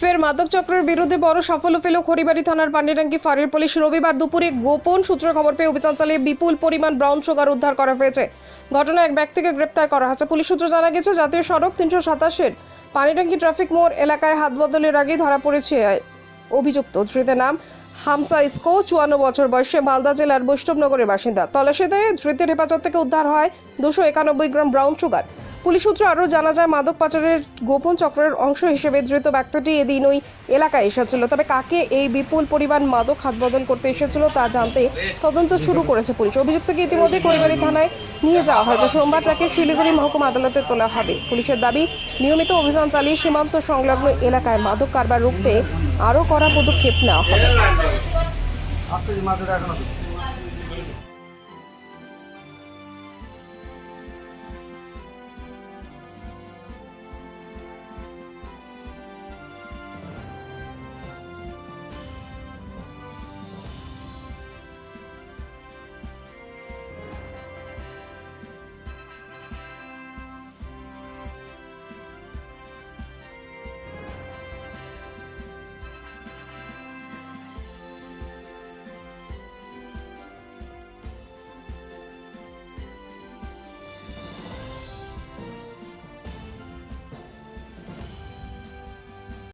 ফের মাদক চক্রের বিরুদ্ধে বড় সাফল্য পেল খড়িবাড়ি থানার পান্ডিরাঙ্গি ফাঁড়ির পুলিশ। রবিবার দুপুরে গোপন সূত্রে খবর পেয়ে অভিযান চালিয়ে বিপুল পরিমাণ ব্রাউন সুগার উদ্ধার করা হয়েছে। ঘটনায় এক ব্যক্তিকে গ্রেপ্তার করা হয়েছে। পুলিশ সূত্রে জানা গেছে, জাতীয় সড়ক তিনশো সাতাশের পানিটাঙ্গি ট্রাফিক মোড় এলাকায় হাত বদলের আগে ধরা পড়েছে অভিযুক্ত। ধৃতের নাম হামসা ইসকো, চুয়ান্ন বছর বয়সে মালদা জেলার বৈষ্ণবনগরের বাসিন্দা। তল্লাশিতে ধৃতের হেফাজত থেকে উদ্ধার হয় দুশো একানব্বই গ্রাম ব্রাউন সুগার। পুলিশ সূত্রে আরও জানা যায়, মাদক পাচারের গোপন চক্রের অংশ হিসেবে ধৃত ব্যক্তিটি এদিন ওই এলাকায় এসেছিল। তবে কাকে এই বিপুল পরিমাণ মাদক হাতবদল করতে এসেছিল তা জানতে তদন্ত শুরু করেছে পুলিশ। অভিযুক্তকে ইতিমধ্যে পরিবারী থানায় নিয়ে যাওয়া হয়েছে। সোমবার তাকে শিলিগুড়ি মহকুমা আদালতে তোলা হবে। পুলিশের দাবি, নিয়মিত অভিযান চালিয়ে সীমান্ত সংলগ্ন এলাকায় মাদক কারবার রুখতে আরও কড়া পদক্ষেপ নেওয়া হবে।